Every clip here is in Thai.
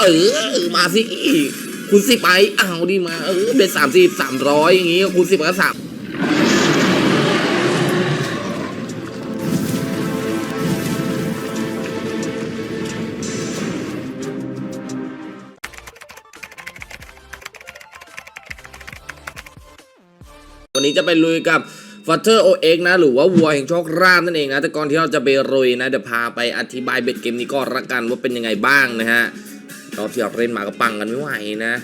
เออมาสิคุณสิบไปเอาดิมาเออเบ็ดสามสิบสามร้อยอย่างงี้คุณสิบก็สามวันนี้จะไปลุยกับ f a t t e r OX นะ หรือว่าวัวแห่งโชคราบนั่นเองนะ แต่ก่อนที่เราจะไปลุยนะ เดี๋ยวพาไปอธิบายเบ็ดเกมนี้ก่อนละกันว่าเป็นยังไงบ้างนะฮะ รอบที่เราเล่นมาก็ปังกันไม่ไหวนะ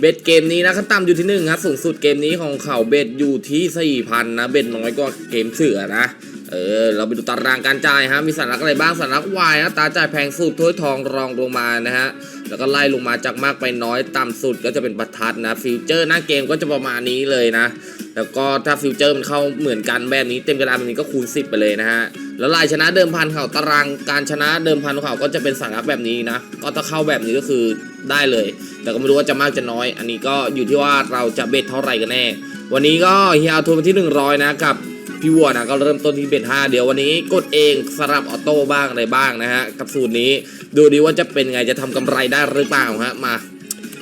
เบ็ดเกมนี้นะขั้นต่ำอยู่ที่หนึ่งครับสูงสุดเกมนี้ของเขาเบ็ดอยู่ที่สี่พันนะเบ็ดน้อยกว่าเกมเสือนะเออเราไปดูตารางการจ่ายฮะมีสัญลักษณ์อะไรบ้างสัญลักษณ์วายนะตาจ่ายแพงสุดถ้วยทองรองลงมานะฮะแล้วก็ไล่ลงมาจากมากไปน้อยต่ำสุดก็จะเป็นประทัดนะฟิวเจอร์หน้าเกมก็จะประมาณนี้เลยนะ แล้วก็ถ้าฟิวเจอร์มันเข้าเหมือนกันแบบนี้เต็มกระดานแบบนี้ก็คูณ 10 ไปเลยนะฮะ แล้วลายชนะเดิมพันเขาตารางการชนะเดิมพันของเขาก็จะเป็นสัญลักษณ์แบบนี้นะ ก็ถ้าเข้าแบบนี้ก็คือได้เลย แต่ก็ไม่รู้ว่าจะมากจะน้อย อันนี้ก็อยู่ที่ว่าเราจะเบ็ดเท่าไหร่กันแน่ วันนี้ก็เฮียเอาทุนมาที่ 100 นะกับพี่วัวนะก็เริ่มต้นที่เบ็ด5เดี๋ยววันนี้กดเองสลับออโต้บ้างอะไรบ้างนะฮะกับสูตรนี้ดูดีว่าจะเป็นไงจะทำกำไรได้หรือเปล่าฮะมา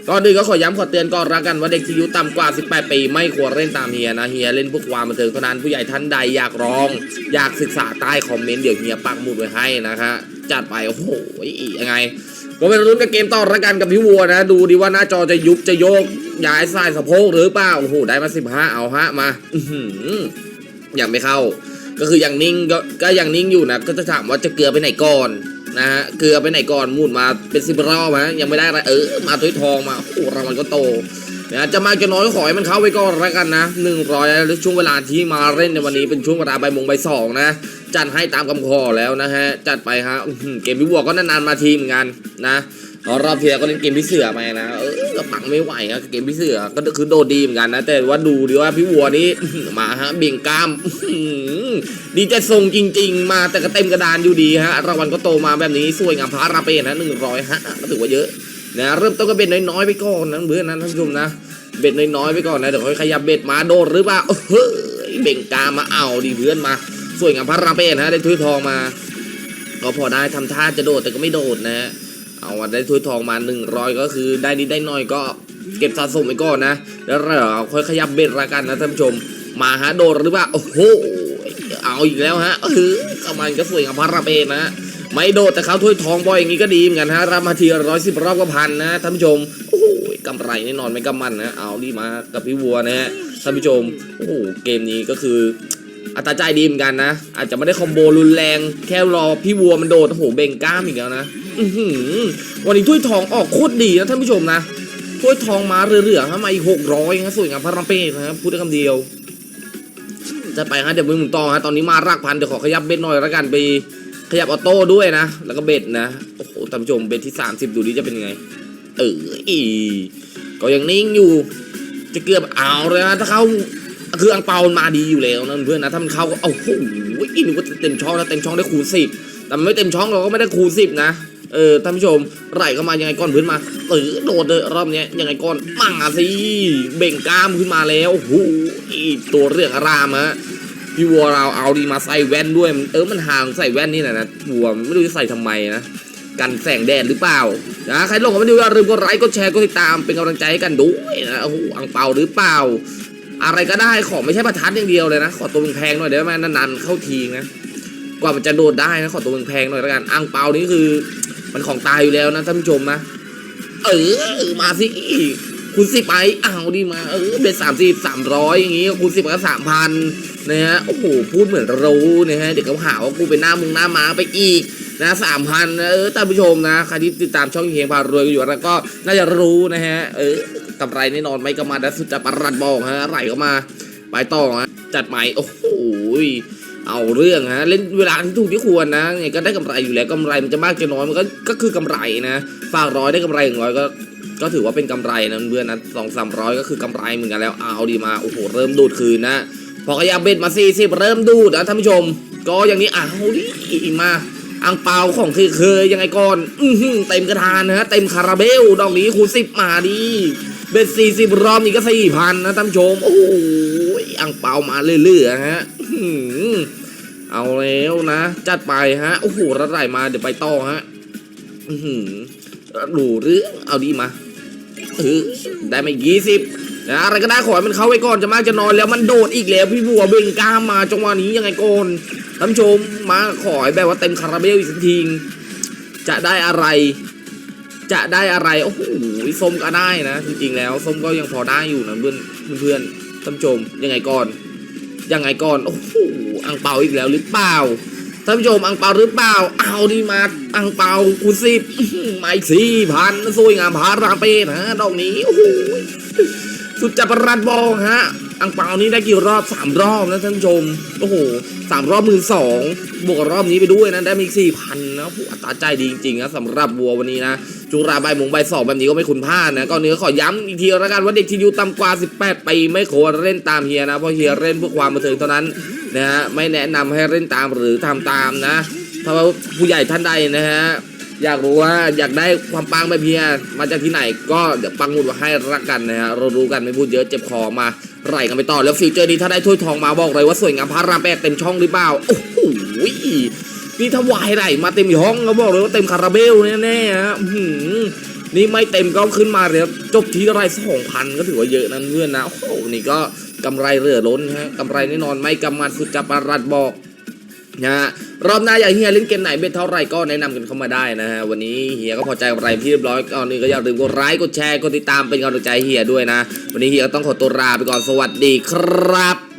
ก็ดีก็ขอย้ำขอเตือนก่อนละกันว่าเด็กที่อายุต่ำกว่า 18 ปี ไม่ควรเล่นตามเฮียนะเฮียเล่นพวกความบันเทิงเท่านั้นผู้ใหญ่ท่านใดอยากร้อง อยากศึกษาใต้คอมเมนต์เดี๋ยวเฮียปักหมุดไว้ให้นะคะจัดไปโอ้โหยังไงก็เป็นรุ่นกับเกมต่อละกันกับพี่วัวนะ ดูดีว่าหน้าจอจะยุบจะโยกย้ายสายสะโพกหรือเปล่าโอ้โหได้มา 15 เอาฮะมาอื้อหือยังไม่เข้า ก็คือยังนิ่งก็ก็ยังนิ่งอยู่นะก็จะถามว่าจะเกลือไปไหนก่อน นะฮะเกลือไปไหนก่อนมุดมาเป็นสิบรอบฮะยังไม่ได้อะไรเออมาถ้วยทองมาโอ้รางวัลก็โตนะจะมากจะน้อยก็ขอให้มันเข้าไปก่อนละกันนะหนึ่งร้อยช่วงเวลาที่มาเล่นในวันนี้เป็นช่วงเวลาใบมงใบสองนะ จัดให้ตามคำขอแล้วนะฮะจัดไปฮะเกมพิบวกก็นานๆมาทีเหมือนกันนะ รอบที่แล้วก็เล่นเกมพี่เสือมานะเออก็ปังไม่ไหวครับเกมพี่เสือก็คือโดดดีเหมือนกันนะ แต่ว่าดูดีว่าพี่วัวนี้มาฮะเบี่ยงกล้ามดีใจทรงจริง ๆ มาแต่ก็เต็มกระดานอยู่ดีฮะรางวัลก็โตมาแบบนี้สวยงามพาราเปนนะหนึ่งร้อยฮะก็ถือว่าเยอะนะเริ่มต้นก็เบ็ดน้อยๆไปก่อนนะเพื่อนนะท่านผู้ชมนะเบ็ดน้อยๆไปก่อนนะเดี๋ยวค่อยขยับเบ็ดมาโดดหรือเปล่าเฮ้ยเบ่งก้ามมาเอาดีเพื่อนมา สวยงามพาราเปนฮะได้ถ้วยทองมาก็พอได้ทำท่าจะโดดแต่ก็ไม่โดดนะฮะ เอามาได้ถ้วยทองมา 100 ก็คือได้นิดได้หน่อยก็เก็บสะสมไปก่อนนะ แล้วเราค่อยขยับเบ็ดละกันนะท่านผู้ชม มาฮะโดดหรือเปล่าโอ้โหเอาอีกแล้วฮะเออก็มันก็สวยงามพาราเปนนะไม่โดดแต่เขาถ้วยทองบ่อยอย่างนี้ก็ดีเหมือนกันฮะรับมาทีร้อยสิบรอบก็พันนะท่านผู้ชมโอ้โหกำไรแน่นอนไม่กำมันนะ เอาดีมากับพี่วัวนะฮะท่านผู้ชมโอ้โหเกมนี้ก็คือ อัตราใจดีเหมือนกันนะ อาจจะไม่ได้คอมโบรุนแรง แค่รอพี่วัวมันโดดโอ้โหเบ่งกล้ามอีกแล้วนะวันนี้ถ้วยทองออกโคตรดีนะท่านผู้ชมนะถ้วยทองมาเรื่อยๆฮะมาอีกหกร้อยนะสวยงามพระรามเป้นะครับพูดได้คำเดียว จะไปฮะเดี๋ยวมือหมุนต่อฮะตอนนี้มารักพันเดี๋ยวขอขยับเบ็ดหน่อยแล้วกันไปขยับออโต้ด้วยนะ แล้วก็เบ็ดนะโอ้โหท่านผู้ชมเบ็ดที่ 30 ดูดิจะเป็นยังไง เอออีก็ยังนิ่งอยู่ จะเกือบเอาเลยนะถ้าเขา คืออังเปามันมาดีอยู่แล้วนะเพื่อนนะถ้ามันเข้าก็โอ้โหอีนึกว่าเต็มช่องนะเต็มช่องได้คูณสิบแต่ไม่เต็มช่องเราก็ไม่ได้คูณสิบนะเออท่านผู้ชมไหลเข้ามายังไงก้อนพื้นมาเออโดดเลยรอบเนี้ยยังไงก้อนมั่งสิเบ่งกล้ามขึ้นมาแล้วโอ้โหอีตัวเรื่องอารามฮะพี่วัวเราเอาดีมาใส่แว่นด้วย เออมันห่างใส่แว่นนี่แหละนะวัวไม่รู้จะใส่ทำไมนะกันแสงแดดหรือเปล่านะใครลงมาดูอย่าลืมกดไลค์กดแชร์กดติดตามเป็นกำลังใจให้กันด้วยนะโอ้โหอังเปาหรือเปล่า อะไรก็ได้ขอไม่ใช่ประทัดอย่างเดียวเลยนะ ขอตัวมึงแพงหน่อยเดี๋ยวแม่นานๆเข้าทีนะกว่ามันจะโดดได้นะขอตัวมึงแพงหน่อยแล้วกันอ่างเปานี่คือ มันของตายอยู่แล้วนะท่านผู้ชมนะเออมาสิคุณสิบไปเอาดีมาเออเป็นสามสิบสามร้อยอย่างงี้คุณสิบก็สามพันนะฮะโอ้โหพูดเหมือนรู้นะฮะเดี๋ยวเขาหาว่ากูเป็นหน้ามึงหน้าม้าไปอีกนะสามพันเออท่านผู้ชมนะใครที่ติดตามช่องเฮียงพารวยกันอยู่แล้วก็น่าจะรู้นะฮะเออ กำไรแน่นอนไม่ก็มาดัสุดจะประหลัดบอกฮะไหลก็มาไปต่อฮะจัดใหม่โอ้โหเอาเรื่องฮะเล่นเวลาที่ถูกที่ควรนะไงก็ได้กำไรอยู่แล้วกำไรมันจะมากจะน้อยมันก็ก็คือกำไรนะฝากร้อยได้กำไรหนึ่งร้อยก็ก็ถือว่าเป็นกำไรนะเพื่อนนะสองสามร้อยก็คือกำไรเหมือนกันแล้วเอาดีมาโอ้โหเริ่มดูดคืนนะพอขยับเบ็ดมาสี่สิบเริ่มดูดนะท่านผู้ชม ก็อย่างนี้เอาดิมาอังเปาของเคยยังไงก่อน อือหือเต็มกระทานนะฮะเต็มคาราเบลดอกนี้คูณสิบมาดี เบ็ดสี่สิบรอบนี่ก็สี่พันนะท่านผู้ชม โอ้โหอังเปามาเรื่อยๆฮะเอาแล้วนะ จัดไปฮะ โอ้โหระไหลมาเดี๋ยวไปต่อฮะดูหรือเอาดีมาเออได้มายี่สิบนะอะไรก็ได้ขอให้มันเข้าไว้ก่อนจะมากจะนอนแล้วมันโดดอีกแล้วพี่บัวเบ่งกล้ามมาจังหวะนี้ยังไงก่อนท่านผู้ชมมาขอให้แบบว่าเต็มคาราเบลอีกสักทีจะได้อะไร จะได้อะไร โอ้โหส้มก็ได้นะ จริงๆแล้วส้มก็ยังพอได้อยู่นะเพื่อนเพื่อนท่านผู้ชมยังไงก่อนยังไงก่อนโอ้โหอังเปาอีกแล้วหรือเปล่าท่านผู้ชมอังเปาหรือเปล่า เอาดีมาอังเปาคูณสิบอื้อหือไม่สี่พันสวยงามพาราเป้นะดอกนี้โอ้โหสุดจัดประหลัดบอกฮะ อังเปานี้ได้กี่รอบสามรอบนะท่านผู้ชม โอ้โหสามรอบหมื่นสองบวกกับรอบนี้ไปด้วยนะ ได้มีสี่พันนะโอ้อัตราใจดีจริงๆนะสำหรับบัววันนี้นะ จุราใบมงใบสองแบบนี้ก็ไม่คุณพลาดนะ ก็เนื้อขอย้ำอีกทีแล้วกันว่าเด็กที่อายุต่ำกว่า 18 ปีไม่ควรเล่นตามเฮียนะ เพราะเฮียเล่นเพื่อความบันเทิงเท่านั้นนะฮะไม่แนะนำให้เล่นตามหรือทำตามนะ ถ้าว่าผู้ใหญ่ท่านใดนะฮะ อยากรู้ว่าอยากได้ความปังแบบเฮียมาจากที่ไหน ก็เดี๋ยวปังหมุดมาให้รักกันนะฮะเรารู้กันไม่พูดเยอะเจ็บคอมาไหลกันไปต่อแล้วฟิวเจอร์นี้ถ้าได้ถ้วยทองมาบอกเลยว่าสวยงามพระรามแปดเต็มช่องหรือเปล่าโอ้โหนี่ถ้าวายไหลมาเต็มช่องก็บอกเลยว่าเต็มคาราเบลแน่ๆฮะนี่ไม่เต็มก็ขึ้นมาเลยบจบทีไรสองพันก็ถือว่าเยอะนะเพื่อนนะโอ้โหนี่ก็กำไรเหลือล้นฮะกำไรแน่นอนไม่กำมันสุดจะปรัดบอก นะฮะรอบหน้าอยากเฮียเล่นเกมไหนเบ็ดเท่าไรก็แนะนำกันเข้ามาได้นะฮะวันนี้เฮียก็พอใจกับอะไรพี่เรียบร้อยก่อนนี้ก็อย่าลืมกดไลค์กดแชร์กดติดตามเป็นกำลังใจเฮียด้วยนะ วันนี้เฮียก็ต้องขอตัวลาไปก่อนสวัสดีครับ